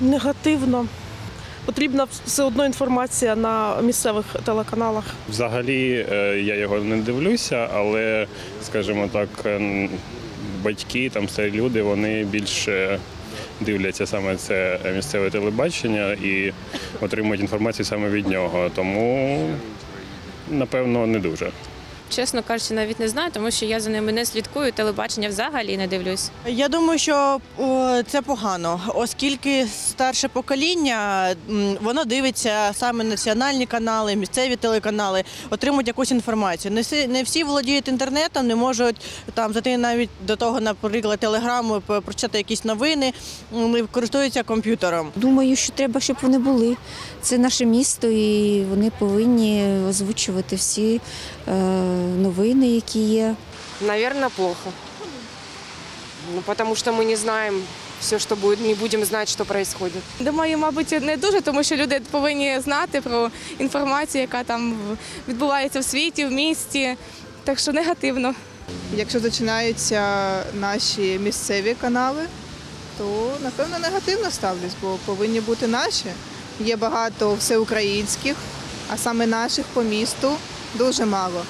Негативно. Потрібна все одно інформація на місцевих телеканалах. Взагалі е, я його не дивлюся, але, скажімо так, е, батьки, там старі люди, вони більше дивляться саме це місцеве телебачення і отримують інформацію саме від нього. Тому, напевно, не дуже. Чесно кажучи, навіть не знаю, тому що я за ними не слідкую, телебачення взагалі не дивлюсь. Я думаю, що це погано, оскільки старше покоління воно дивиться саме національні канали, місцеві телеканали, отримують якусь інформацію. Не всі, не всі володіють інтернетом, не можуть там зайти навіть до того, наприклад, телеграму, прочитати якісь новини, не користуються комп'ютером. Думаю, що треба, щоб вони були. Це наше місто, і вони повинні озвучувати всі е, новини, які є. Наверное, плохо. Ну, потому что мы не знаем все, что будет, не будем знать, что происходит. Думаю, мабуть, не дуже, тому що люди повинні знати про інформацію, яка там відбувається в світі, в місті. Так що негативно. Якщо починаються наші місцеві канали, то напевно негативно ставлюсь, бо повинні бути наші. Є багато всеукраїнських, а саме наших по місту дуже мало.